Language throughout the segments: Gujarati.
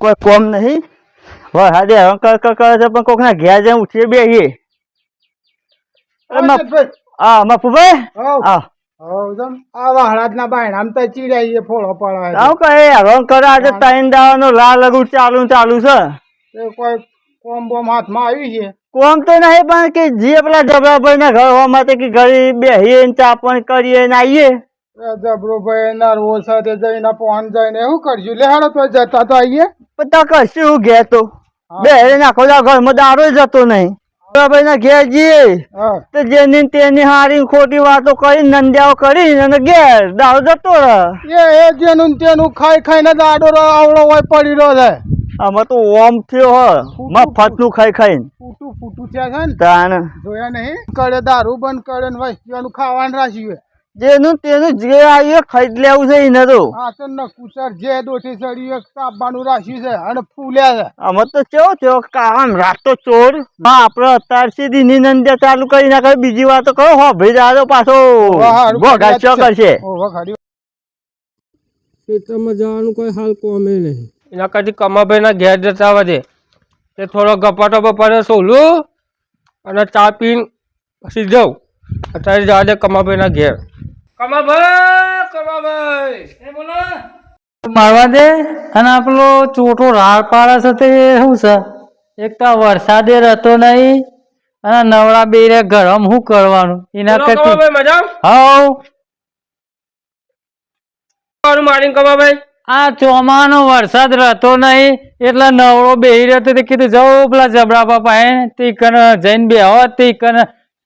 કોઈ કોમ નહીં. વરસાદે હંકર કર કરે છે પણ કોકના ઘેર જઈને ઉઠીએ બેહીએ. હા મફુભાઈ હા. કોમ બોમ હાથમાં આવી છે? કોમ તો નહીં પણ કે જે પેલા જબરાભાઈ ના ઘર હોવા માટે કે ઘરે બેહીએ ચા પાણી કરીએ ને આવીએ જબરુભાઈ નરવો છે જઈને ફોન જઈને શું કરશું લે હાડો તો જતા તો આવીએ પણ તા કશું હું ઘેર તો બે નાખો ઘરમાં દારો જતો નહીં. ભાઈ ના ઘેર જઈએ. તો જેની તેની હારી ખોટી વાતો કરી નંદ્યાઓ કરી અને ઘેર દારો જતો રહે. એ જેનું તેનું ખાઈ ખાઈને દાડો આવડો હોય પડી રહ્યો છે આમાં તો ઓમ થયો હ. મફતનું ખાઈ ખાઈને. ફૂટું ફૂટું થયા છે ને? તાન જોયા નહીં? કડે દારૂ બંધ કરે ને વસ્તીઓનું ખાવાનું રાખ્યું. જેનું તેનું જે આવ્યું ખરીદ લેવું છે એને તો. આ તો નકુસર જે દોઠી ચડ્યું એ તાપવાનું રાખ્યું છે અને ફૂલ્યા છે. અમે તો કેવો થયો કામ રાતો ચોર. હા આપડે અત્યાર સુધી નિનંદ્ય ચાલુ કરી નાખે બીજી વાત કહો હો ભાઈ દાદો પાછો હારું ચો કરશે. ખેતરમાં જવાનું કોઈ હાલ કોમે નહીં. એના કરતી કમાભાઈના ઘેર જતા વધે. તે થોડો ગપાટો બપાટો સોલું અને ચા પીને પછી જાઉં. અત્યારે જવા દે કમાભાઈના ઘેર. કમાભાઈ કમાભાઈ. એ બોલો. મારવા દે? અને આપણો ચોટો રાળ પાડે છે તે શું છે? એક તો આ વરસાદે રહેતો નહીં અને નવરા બેરે ગરમ શું કરવાનું? એના કરતી હાઉ મારું કમાભાઈ. આ ચોમાનો વરસાદ રહેતો નહીં એટલે નવરો બેહી રહ્યો તો તે કીધું જવું પેલા જબડા બાપા હે તીકન કન જઈને બેહોત તે કન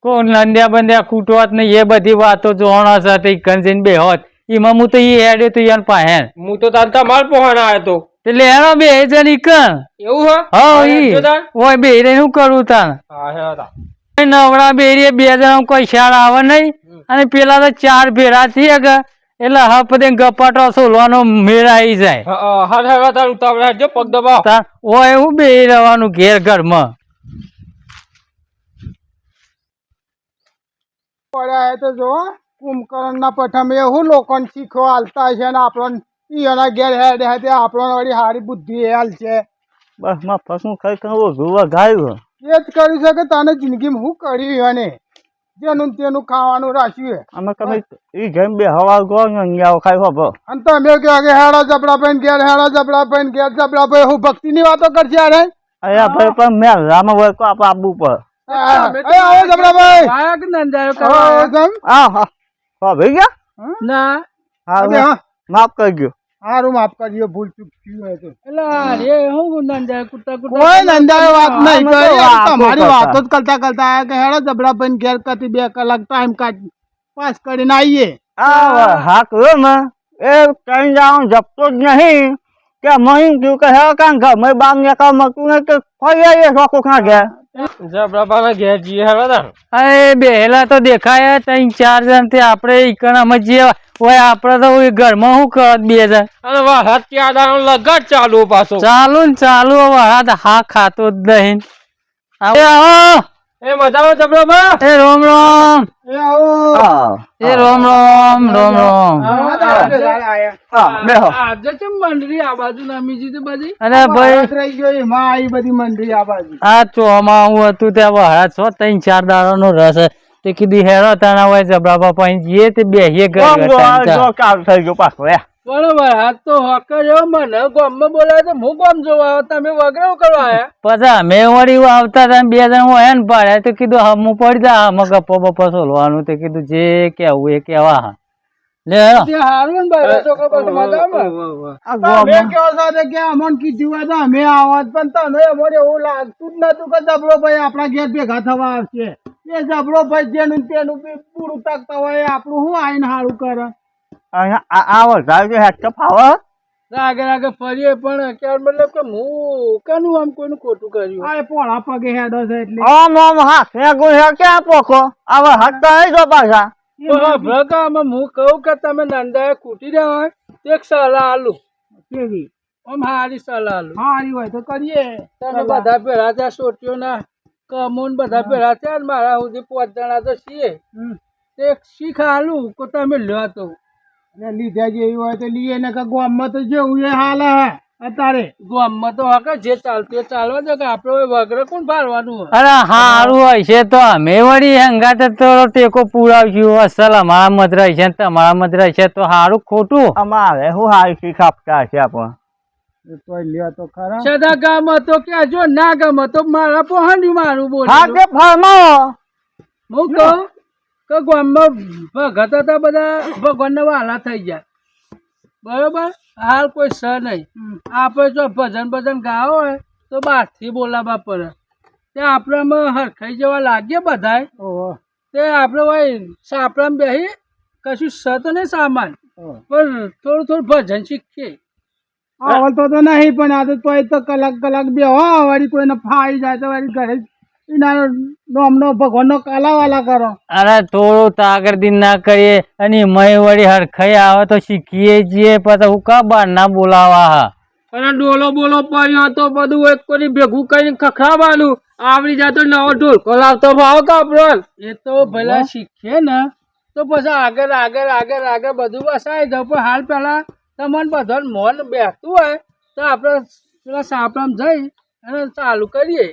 કો નંદ્યા બંદ્યા કૂટવાત ને એ બધી વાતો જોવાનો સાથે કંજીન બે હોત. એમાં હું તો એ હેડ્યો તો યાર પાસે હું તો તાર તમાર પહોંચા આવ્યો તો. એટલે એનો બે જણ ઈકન એવું હે? હા હા, ઈ. ઓય બે રે હું કરું તાન હા હે તા નવરા બેરીએ બે જણા કોઈ શાળ આવે નહીં. અને પેલા તો ચાર ભેરા થી ગયા એટલે હપદે ગપાટો સોલવાનો મેળ આવી જાય. હા હા હા હા તાર ઉતાવળ હેડજો પગ દબાવ. ઓય એવું બે રહેવાનું ઘેર ઘરમાં. પડ્યા હે તો જો કુંભકર્ણના પઠમ એવું લોકોને શીખો હાલતા છે ને આપણને એના ઘેર હેડ હે તે આપણને વળી હારી બુદ્ધિ હાલ છે. બસમાં ફસું ખાઈ કહો જોવા વઘાયું એ જ કર્યું છે કે તને જિંદગીમાં હું કર્યું અને જેનું તેનું ખાવાનું રાખ્યું હે. અમે તમે એ જેમ બે હવા ગો અંગ્યાઓ ખાઈ હોભો અને તમે કહો કે હેડા જબડા પૈન ઘેર હેડા જબડા પૈન ઘેર જબડા પૈ હું ભક્તિની વાતો કરશે અરે અરે ભાઈ પણ મેં રામ હોય કો આપ આબુ પર. આવો જબડા ભાઈ આયા કે નંદાયો આવો, આવો કરવા જમ. હા હા હો ભાઈ ગયા ના હા અબે હા માફ કરજો હારું માફ કરજો ભૂલ ચૂક થયું હોય તો એટલે અરે હું નંદાયો કુટા કુટા કોઈ નંદાએ વાત નહીં અમે તો કરી વાતો તમારી કરતા. વાતો જ કરતા કરતા આયા કે હેડો જબડા ભાઈ ઘેર કતી બે કલાક ટાઈમ કાઢ પાસ કરીને આવીએ આ હા કર્યો ને એ કઈ જાઉં જપતો જ નહીં કે મહી કયું કે હે કાં ઘર મેં બાર નીકળ મતું ને કે ફરી આવીએ છો કોકના ઘેર જબરાબાના ઘેર જઈએ હેડો તાર. અરે બેહેલા તો દેખાય ત્રણ ચાર જણથી આપણે ઈકણ જઈએ ઓય આપણે તો ઘરમાં શું કરત બે જણ? અને લગત ચાલુ પાછો. ચાલુ ને ચાલુ હાથ હા ખાતો જ નહીં. આવો. એ મજામાં જબરાબા એ રોમ રોમ. એ આવો. હા એ રોમ રોમ રોમ રોમ. હા આજે કેમ મંડળી આ બાજુ નમી તો બધી અરે ભાઈ રહી ગયો માં આવી બધી મંડળી આ બાજુ. આ ચોમાહું હતું ત્યાં વહારા છો ત્રણ ચાર દાડાનો રસ હે. તે કીધી હેરો તાણા હોય જબરા બાપા અહીં જઈએ તે બેહીએ ઘર કોમ થઈ ગયો પાછો યા બરોબર હા તો હકર્યો મને ગામમાં બોલાય તો હું ગામ જોવા આવ્યો તમે વગેરે કરવા આવ્યા? પછી અમે વળી આવતા હતા બે જણ હું ને પાડે તો કીધું હમું પડી જા હમ ગપ્પો બપ્પો સોલવાનું તે કીધું જે કેવું એ કેવા હા. લે હારું ને ભાઈ છોકરો કે અમોન કીધું હોય તો અમે આવત પણ તમે અમને એવું લાગતું જ નતું કે જબરો ભાઈ આપણા ઘેર ભેગા થવા આવશે. એ જબરો ભાઈ જેનું તેનું પૂરું તાકતા હોય આપણું શું આઈને સારું કરે? અહીંયા આ આ વરસાદ જે હેઠ ફાવે રાગે રાગે ફરીએ પણ અત્યારે મતલબ કે હું કાનું આમ કોઈનું ખોટું કર્યું. આ પોળા પગે હેડો છે એટલે. આમ આમ હા ને હે ક્યાં પોખો? હવે હાથ તો અહીં જો પાછા તો હા હું કહું કે તમે નંદાએ કૂટી રહ્યા હોય તો એક સલાહ આલું. કેવી? આમ હારી સલાહ આલું. હારી હોય તો કરીએ. તમે બધા પેલા ત્યાં સોટીઓ ના કમોન બધા પેલા થયા મારા સુધી પાંચ જણા તો છીએ. એક શીખ આલું કે તમે લ્યો તો. અને લીધા જેવી હોય તો લઈએ ને કે ગામમાં તો જેવું એ હાલ હે અત્યારે. ગામમાં તો હકે જે ચાલતું ચાલવા દે કે આપણે વગર કોણ ફાળવાનું હોય? અરે હારું હોય છે તો અમે વળી હંગાતે તો ટેકો પુરાવશું અસલ અમારા મત છે ને તમારા મત છે તો હારું ખોટું. અમારે શું હાલ શીખ આપતા છે આપણે. સદા ગામ હતો કે જો ના ગામ હતો મારા પહોંચ્યું મારું બોલ હા કે ફરમાવો? હું કહું? કે ગામમાં ભગત હતા બધા ભગવાનના વાલા થઈ ગયા. બરોબર? હાલ કોઈ સ નહીં. આપણે જો ભજન ભજન ગાવો હોય તો બહારથી બોલાવવા પડે. તે આપણામાં હરખાઈ જવા લાગીએ બધાય. ઓહો. તે આપણે ભાઈ સાપડામાં બેસી કશું સ તો નહીં સામાન. પણ થોડું થોડું ભજન શીખીએ. આવડતો તો નહીં પણ આ તો તો કલાક કલાક બે હો વળી કોઈને ફાઈ જાય તો વળી ઘરે એના નોમનો ભગવાનનો કાલાવાલા કરો. અરે થોડું તાગર દિન ના કરીએ અને મય વળી હરખાઈ આવે તો શીખીએ છીએ પછી હું કા બાર ના બોલાવા હા? અને ડોલો બોલો પડ્યો તો બધું એક કરી ભેગું કરીને ખખડાવવાનું આવડી જાય તો નવો ઢોલકો લાવતો ભાવ કાપડો એ તો ભલા શીખીએ ને. તો પછી આગળ આગળ આગળ આગળ બધું વસાય જાવ પણ હાલ પહેલાં તમને બધાને મોન બેસતું હોય તો આપણે પેલા સાપરામ જઈ ચાલુ કરીએ.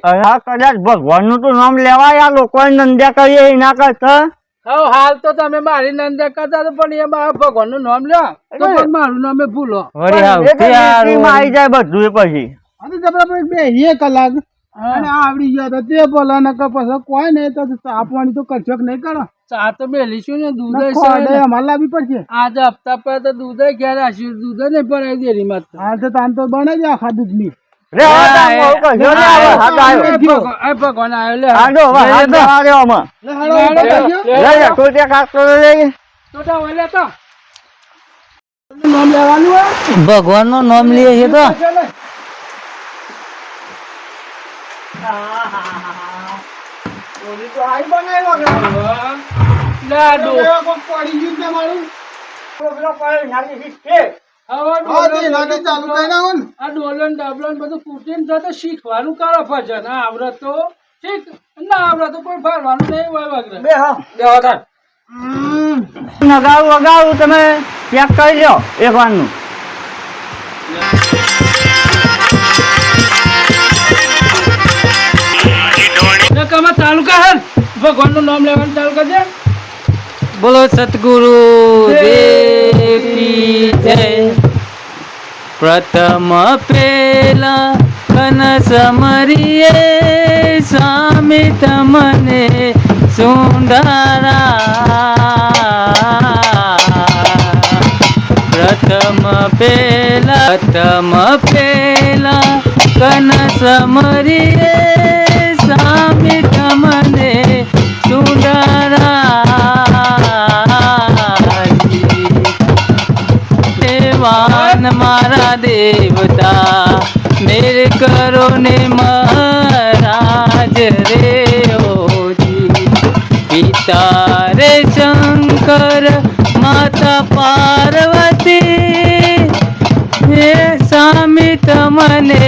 કદાચ ભગવાનનું તો નામ લેવાય આ લોકો નંદ્યા કરીએ એના કરતા. હવે હાલ તો તમે મારી નંદ્યા કરતા તો પણ એ મારા ભગવાનનું નામ લો તો પણ મારું નામે ભૂલો. આવી જાય બધું પછી. બે કલાક. અને આવડી ગયો તો તે બોલો ને પછી કોઈ નહીં તો ચા પાણી તો કરશો કે નહીં કરો? ચા તો મેલીશું ને દૂધ અમારે લાવવી પડશે. આજે હપ્તા પર તો દૂધ ઘેર આશી દૂધ નહીં ભરાય દેરી માં હાલ તો તાન તો બને જ આખા દૂધની. રે ભગવાન લે હવે આમાં. લે લે લે, તો નામ લેવાનું હોય? ભગવાનનું નામ લઈએ છે તો. પડી ગયું આ ડો- એવા કોક છે. હા ડોલો ચાલુ કરી નાખો ને. આ બધું કૂટીને તો તો શીખવાનું કરો ભજન આ આવડે તો શીખ. ના આવડે તો કોઈ ફરવાનું નહીં હોય વગર. બે હા. દેવા તાર. અગાઉ વગાડું તમે ચેક કરી લો એક વારનું. ચાલુ કર ભગવાનનું. નામ લેવાનું ચાલુ કરજે. બોલો સતગુરુ દેવ જય. પ્રથમ પેલા કનસ મરીએ સ્વામી તમને સુંદરા પ્રથમ પેલા પ્રથમ પેલા કનસ મરીએ દેવતા મેર કરો ને મહારાજ રે ઓજી પિતા રે શંકર માતા પાર્વતી. હે સ્વામી તમને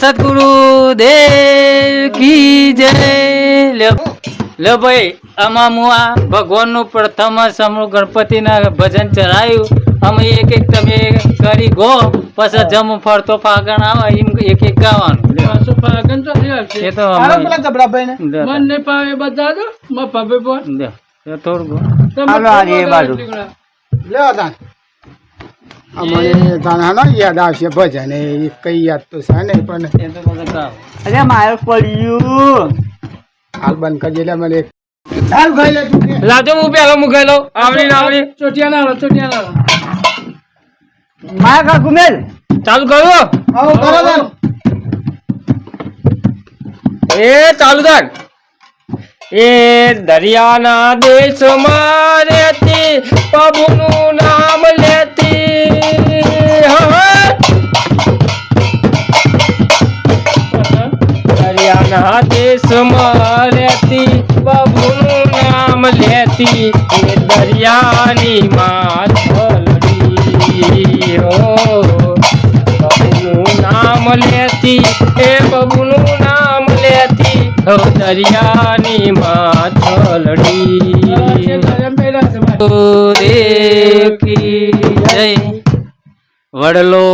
સદગુરુ દેવ કી જય. લે ભાઈ આમાં હું આ ભગવાનનું પ્રથમ સમૂહ ગણપતિના ભજન ચડાયું. અમે એક એક તમે કરી ગો પછી જમ ફરતો ફાગણ આવે એમ એક એક ગાવાનું. ફાગણ તો એ તો હાલો અમે- પેલા જબરાભાઈ ને દે- મન ને પાવે બધા તો મફા બે બોલ થોડું હાલો, આજે એ બાજુ. લ્યો તાન અમને તાન યાદ આવશે ભજન એ કઈ યાદ તો છે ને પણ. અરે મારે પડ્યું. હાલ બંધ કરી એટલે મને હાલ ખાઈ લે તું કે. હું પેલો મૂકી લઉં. આવડી આવડી. ચોટિયા ના ચોટિયા ના માયા કા ગુમેલ? ચાલુ કરો. આવો કરો તાન. એ ચાલુ કર. એ દરિયાના દેશમાં રહેતી પ્રભુનું નામ લેતી. હા. દરિયાના દેશમાં રહેતી પ્રભુનું નામ લેતી, એ દરિયાની માથલડી પ્રભુનું નામ લેતી, એ પ્રભુનું નામ લેતી દરિયાની માથલડી વડલો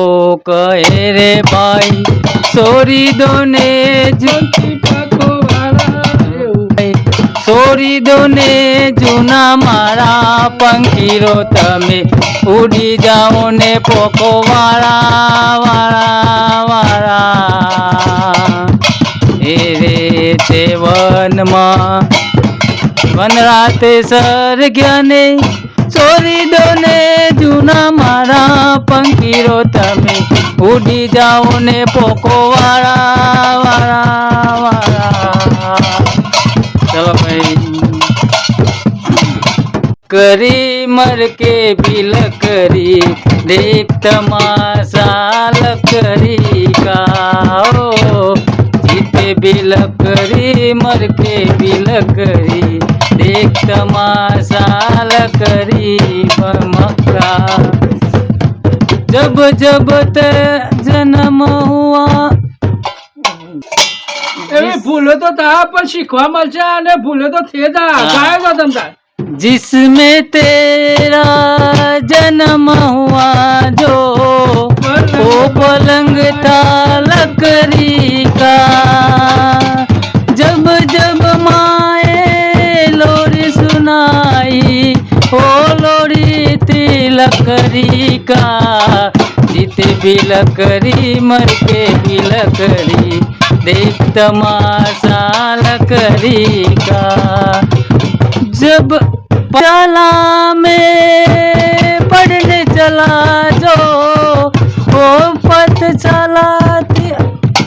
કહે રે ભાઈ સોરી દોને જોતી પાકો. સોરી દોને જૂના મારા પંખીરો, તમે ઉડી જાઓ ને પોકો વાળા વાળા વાળા એ રે તે વનમાં, વન રાતે સરગ્યાને ચોરી દો ને જૂના મારા પંખીરો, તમે ઉડી જાઓ ને પોકો વાળા વાળા વાળા. ચલો ભાઈ. કરી મર કે બિલ કરી દેખ તમાશાલ કરી કાઓ. જીતે બિલ કરી, મર કે બિલ કરી દેખ તમાશાલ કરી મક્કા जब जब ते जन्म हुआ એવી ભૂલો તો તા પણ શીખવા મળશે અને ભૂલો તો થઈ જા હા. ગાયો તો તમ તાર जिसमें तेरा जन्म हुआ जो वो पलंग था लकड़ी का जब जब माए लोरी सुनाई ओ लोरी थी लकड़ी का, जीते भी लकड़ी मर के भी लकड़ी। देख तमाशा लकड़ी का। जब चला में पढ़ने चला जो वो पथ चला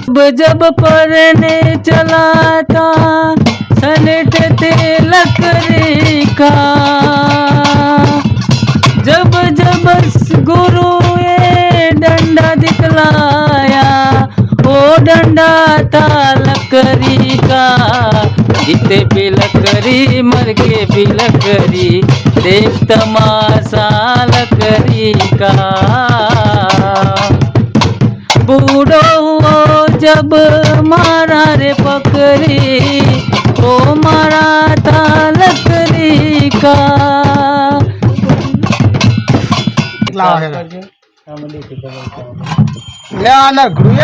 जब जब पढ़ने चला था सनटते लकड़ी का। दिखलाया वो डंडा था लकड़ी का। जीते भी लकड़ी मर के भी लकड़ी। देख तमाशा लकड़ी का। बूढ़ो हुओ जब मारा रे पकड़ी ओ मारा था लकड़ी का। લે આ નઘડું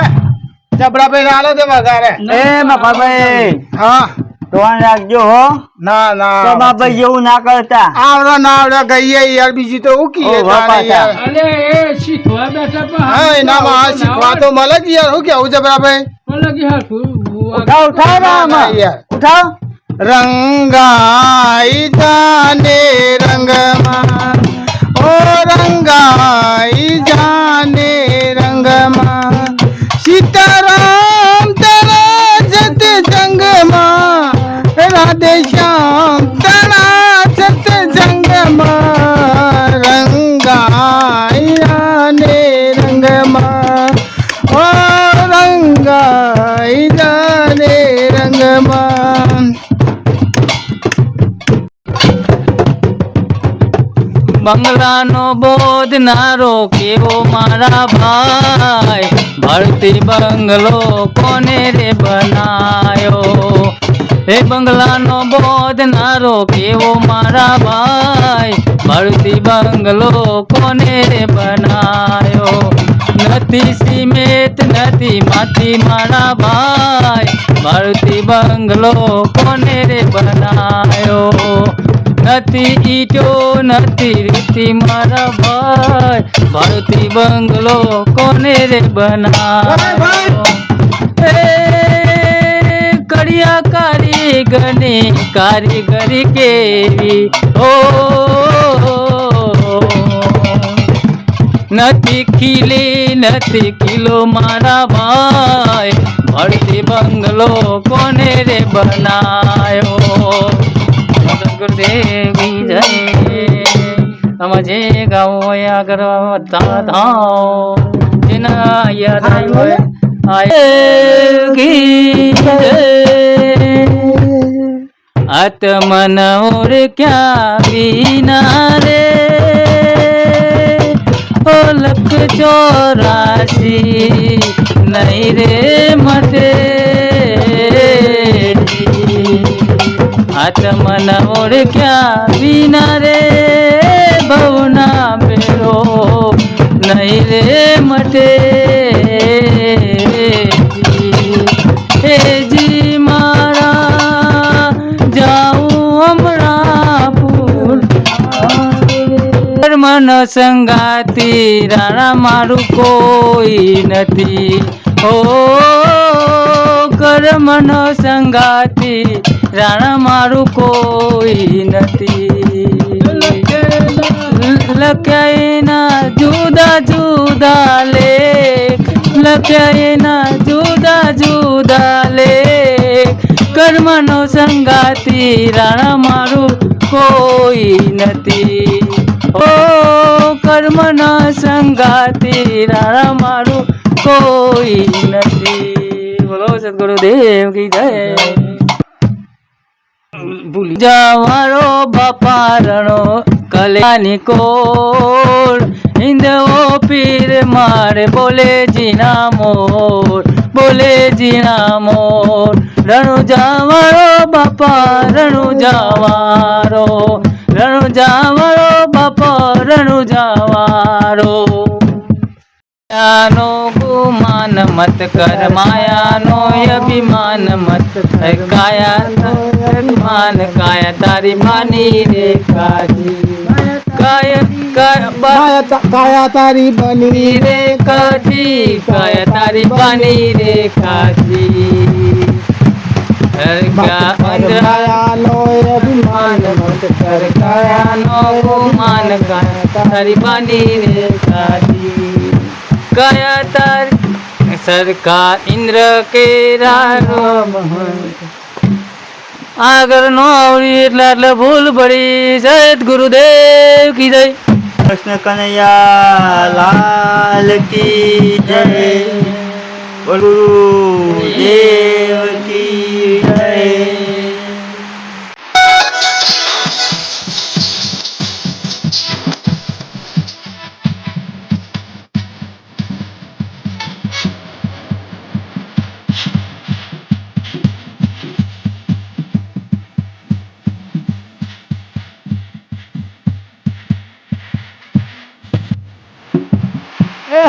જબરાભાઈ આલો દે વગારે એ મફાભાઈ હા. ધોન રાખજો હો. ના ના. તો જેવું ના કરતા. આવડો ના આવડો ગઈએ યાર બીજી તો હું કીએ ઓ, બાપા જાણે યાર. અરે એ શીખવા બેઠા પણ હા એનામાં આ શીખવા તો મળે જ યાર. હું કેવું જબરાભાઈ? ઉઠાવ ઉઠાવ ને યાર. ઉઠાવ. રંગાઈ જાને રંગમાં. ઓ રંગાઈ જાને. બંગલાનો બોધનારો કેવો મારા ભાઈ? ભરતી બંગલો કોને રે બનાયો? એ બંગલાનો બોધનારો કેવો મારા ભાઈ? ભરતી બંગલો કોને રે બનાયો? નથી સિમેન્ટ, નથી માટી મારા ભાઈ. ભરતી બંગલો કોને રે બનાયો? નથી ઈટો નથી, રીતિ મારા ભાઈ. ભારતી બંગલો કોને રે બનાવ્યો? એ કડિયા કારીગરની કારીગરી કેવી? ઓ, નથી ખીલી, નથી કિલો મારા ભાઈ. ભરતી બંગલો કોને રે બનાયો ગુરુદેવી જય સમજે ગાઓ આગળ વધતા ધાઓ જેના યાદ આવી હોય આયગી જય આત્મન ઓર ક્યાં બીના રે ઓ લખ ચોરાસી નહીં આત્મન ઓળખ્યા વિના રે ભવના પેરો નહીં રે મટે. જી મારા, જાઉં હમણાં પૂર કર્મન સંગાતી રાણા મારું કોઈ નથી. ઓ કર્મનો સંગાતી રાણા મારું કોઈ નથી. લખ્યાએના જુદા જુદા લેખ લખ્યાએના જુદા જુદા લેખ. કર્મનો સંગાતી રાણા મારું કોઈ નથી. ઓ કર્મનો સંગાતી રાણા મારું કોઈ નથી. બોલો સદગુરુદેવ કી જય. ભૂલી જવારો બપારણો કલ્યાણી કોળ હિંદવો પીર મારે બોલે જીના મોર બોલે જીના મોર રણુ જાવારો બાપા રણુ જાવારો રણુ જાવારો બાપા રણુ જાવારો માયાનો ગુમાન મત કર માયાનો અભિમાન મત કર. કાયા અભિમાન કાયા તારી માની રે કાજી. કાયા તારી બની રે કાજી. કાયા તારી બની રે કાજી. કાયાનો અભિમાન મત કર. કાયાનો ગુમાન કાયા તારી બની રે કાજી. કાયા તાર સરકાર ઇન્દ્ર કે રામ આગળ નો આવડી એટલે એટલે ભૂલ પડી. સત ગુરુદેવ કી જય. કૃષ્ણ કનૈયા લાલ કી જય. બોલો દેવ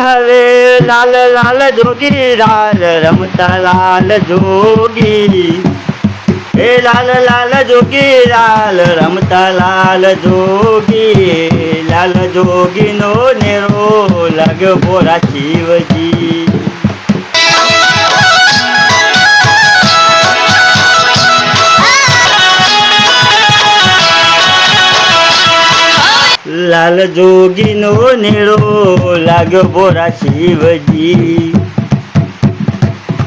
હવે લાલ લાલ જોગી, લાલ રમતા લાલ જોગી. એ લાલ લાલ જોગી, લાલ રમતા લાલ જોગી. લાલ જોગીનો નેરો લાગ્યો બોરા શિવજી. લાલ જોગીનો નેળો લાગ્યો બોરા શિવજી.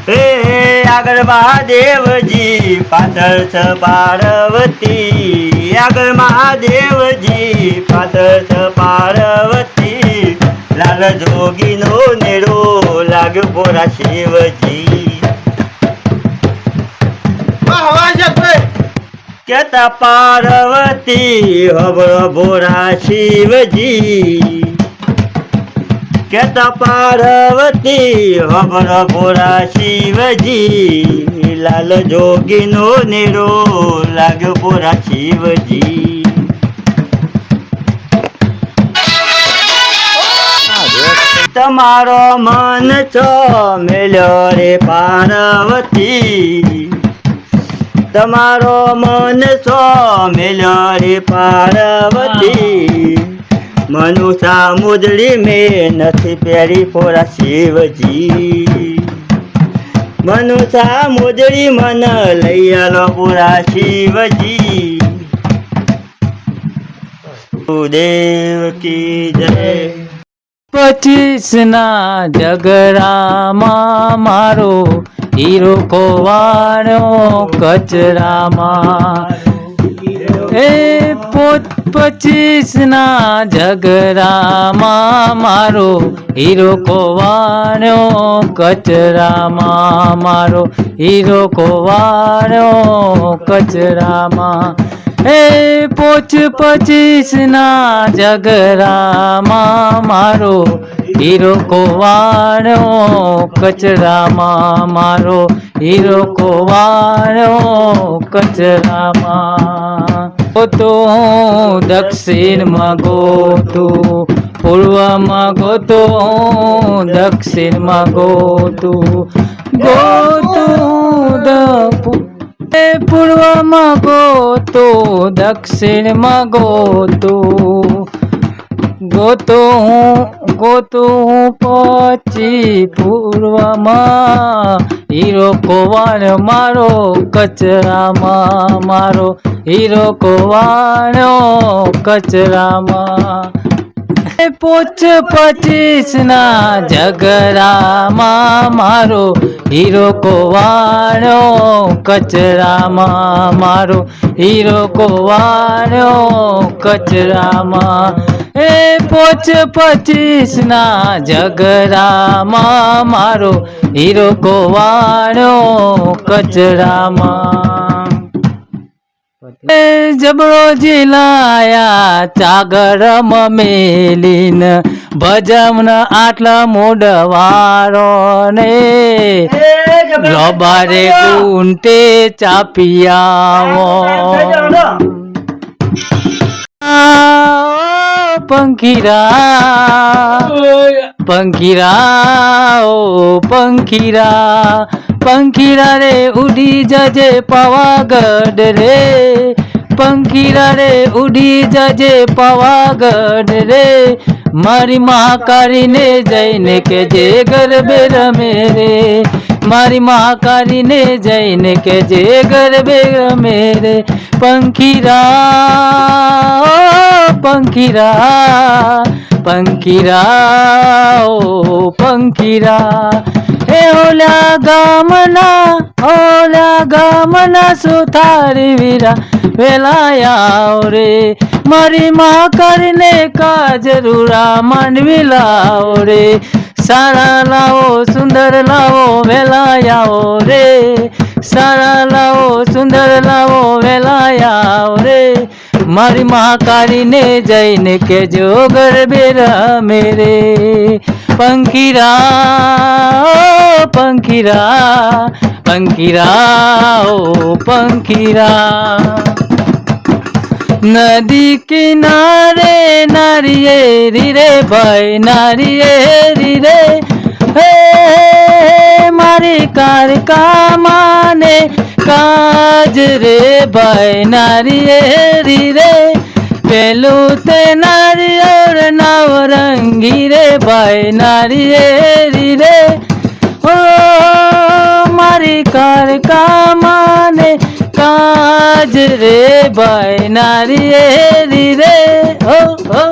હે આગળ મહાદેવજી પાછળ છ પાર્વતી. આગળ મહાદેવજી પાછળ છ પાર્વતી. લાલ જોગીનો નેળો લાગ્યો બોરા શિવજી. કેતા પાર્વતી હબળો ભોરા શિવજી. કેતા પાર્વતી હબળો ભોરા શિવજી. લાલ જોગીનો નેરો લાગ્યો ભોરા શિવજી. તમારો મન છો, મેલ્યો રે પાર્વતી. તમારો મન સો મેલ્યો રે પાર્વતી. મનુષા મુદળી મેં નથી પહેરી ફોરા શિવજી. મનુષા મુદળી મન લઈ આલો પૂરા શિવજી. દેવ કી જય. પચીસ ના જગરામાં મારો હીરો કોવાણો કચરામાં. એ પોત પચીસ ના જગરામાં મારો હીરો કોવાણો કચરામાં. મારો હીરો કોવાણો કચરામાં. હે પોચ પચીસ ના જગરામાં મારો હીરો કોવાણો કચરામાં મારો હીરો કોવાળો, કચરામાં. ગોતો હું દક્ષિણમાં ગોતું પૂર્વમાં ગોતો દક્ષિણમાં ગોતું ગોતું પૂર્વમાં ગોતું, દક્ષિણમાં ગોતું. ગોતો હું ગોતો હું પછી પૂર્વમાં. હીરો કોવાણ મારો કચરામાં, મારો હીરો કોવાણો કચરામાં. પોચ પચીસ ના ઝઘરામાં મારો હીરો કોવાણો, કચરામાં મારો હીરો કોવાણો, કચરામાં. એ પોચ પચીસ ના ઝઘરામાં મારો હીરો કોવાણો, કચરામાં. એ જબરો જીલાયા ચાગર મમેલીન. ભજમન આટલા મોડવારો ને. રબારે ગુંટે ચાપિયાવો પંખીરા. પંખીરા ઓ પંખીરા પંખીરા રે ઉડી જજે પાવાગઢ રે. પંખીરા રે ઉડી જજે પવાગઢ રે. મારી મહાકારીને જઈને કે જે ગરબે રમે રે. મારી મહાકારીને જઈને કે જે ગરબે રમે રે. પંખીરા પંખીરા પંખીરા, ઓ પંખીરા. હે ઓલા ગામના ઓલા ગામના સુથારી વીરા વેલાયા રે. મારી મા કરીને કાજરુરા માંડવી લાવો રે. સારા લાવો, સુંદર લાવો વેલાયાઓ રે. સારા લાવો, સુંદર લાવો વેલાયાઓ રે. મારી મહાકાળીને જઈને કેજો ગરબે રમે રે પંખીરા ઓ પંખીરા પંખીરા ઓ પંખીરા નદી કિનારે નારિયેરી રે ભાઈ નારિયેરી રે હે મારી કારકા માને કાજ રે ભાઈ નારિયેરી રે પેલું તે નારિયેળ નવરંગી રે ભાઈ નારિયેરી રે ઓ મારી કારકા કામાને કાજ રે ભાઈ નારિયેરી રે ઓ ઓ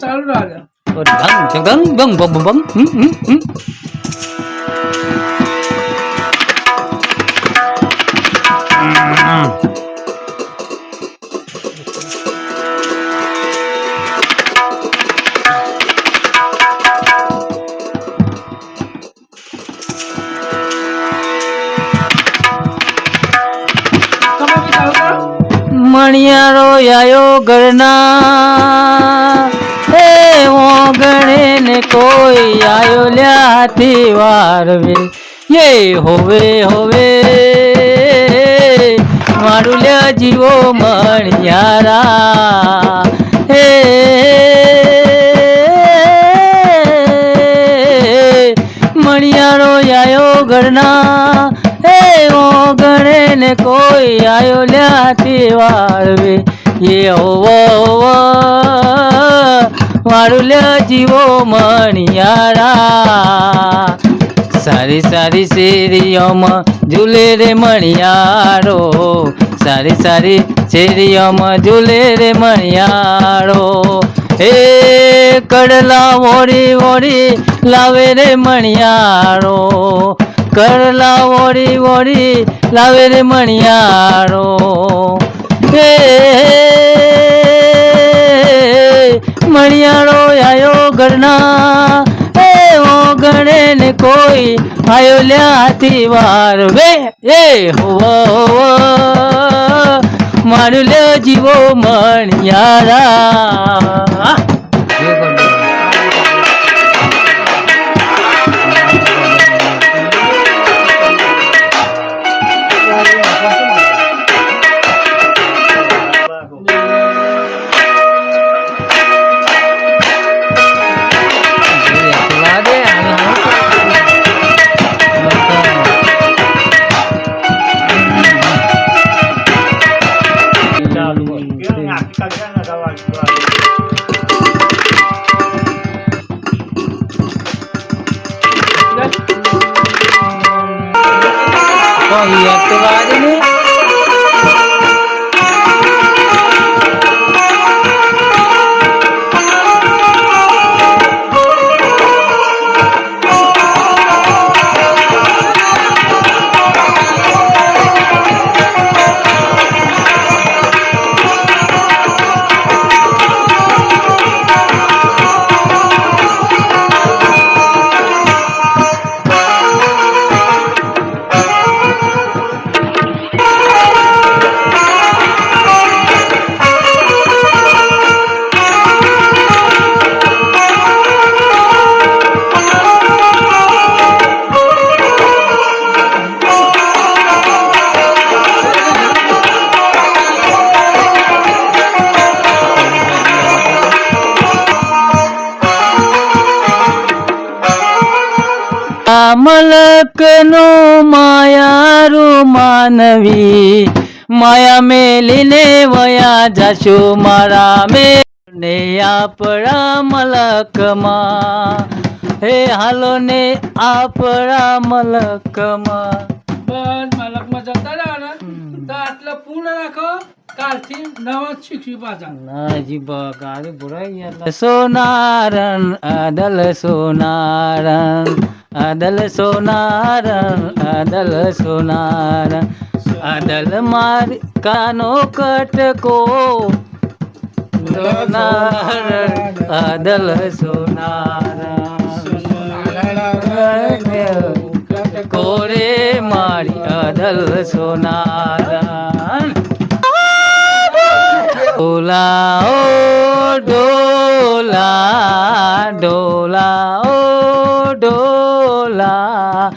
ચાલુ રાખે બમ બમ બમ બમ બમ હમ, હમ, હમ. કોઈ આયો લ્યાથી વારવે યે હોવે હોવે. મારું લ્યા જીવો મણિયારા હે મણિયારો આયો ઘરના. હે ઓગણે ને કોઈ આયો લ્યાથી વાળવે એ હોવો હોવો. મારું જીવો મણિયારા. સારી સારી શેરીઓમાં ઝૂલે રે મણિયારો. સારી સારી શેરીઓમાં ઝૂલે રે મણિયારો. હે કડલા વોડી વોડી લાવે રે મણિયારો. કડલા વોડી વોડી લાવે રે મણિયારો. હે મણિયારો આયો ઘરના. એવો ગણે ને કોઈ આયો લ્યાથી વાર. વે, એ હોવો મારું લ્યો જીવો મણિયારા. મલકનો માયારું માનવી. માયા મેલીને વયા જાશો મારા મેને આપણા મલકમાં. હે હાલો ને આપણા મલકમાં. બસ મલકમાં જતા રહ્યા ને તો આટલો પૂર્ણ રાખો. સોનારણ અદલ સોનારણ અદલ સોનારણ અદલ સોનારણ. અદલ માર કાનો કટકો. સોનારણ અદલ સોનારણ. કોરે મારી અદલ સોનારણ. ડોલા, ઓ ડોલા ડોલા, ઓ ડોલા.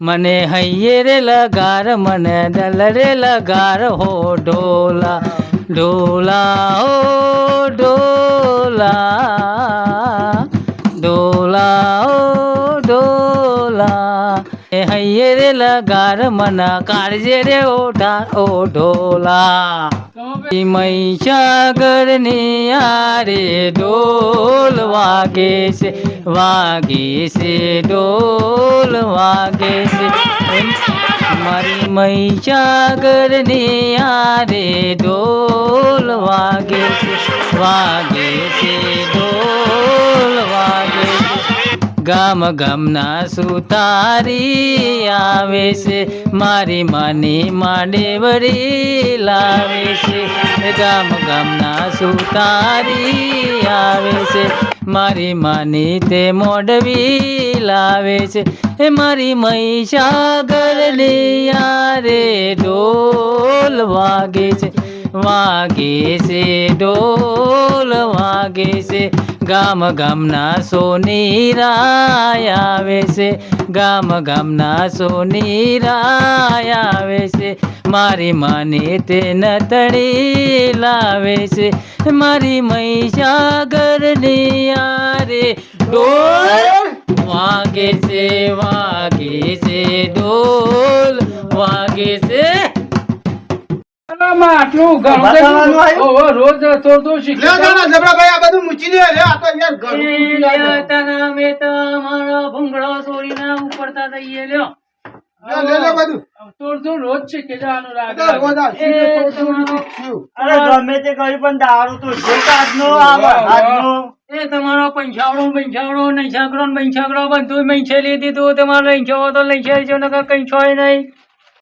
મને હૈયે રે લગાર, મને ડલ રે લગાર, હો ડોલા ડોલા, ઓ ડોલા. ડોલા, ઓ ડોલા. હૈયે રે લગાર, મના કાળજે રે ઓ ઢોલા મહીસાગર ને યારે ડોલ વાગે છે વાગે છે, ડોલ વાગે છે. મારી મહીસાગર ને ઢોલ વાગે છે વાગે છે, ડોલ વાગે છે. ગામ ગામના સુતારી આવે છે મારી માની માંડેવરી લાવે છે ગામ ગામના સુતારી આવે છે મારી માની તે મોડવી લાવે છે એ મારી મહીસાગર ને યારે ડોલ વાગે છે વાગે છે ડોલ વાગે છે ગામ ગામના સોની રાય આવે છે. ગામ ગામના સોની રાય આવે છે. મારી માને તે નતળી લાવે છે. મારી મહીસાગર આરે ડોલ વાગે છે વાગે છે ડોલ, વાગે છે આટલું રોજ લ્યો જાણે જબરાભાઈ આ બધું મૂકી દે આ તો યાર છે. તમારો ભૂંગળો લ્યો. તો શીખ્યું. અરે ગમે તે કર્યું પણ દારૂ તો છે જ આજનો આવે આજનો. એ તમારો પંચાવડો પંચાવડો નૈસાગરો ને પંચાગરો બધું મૈંછે લીધી તું તમારો લઈ જવો તો લઈ જજો નકર કઈ છોય નહીં.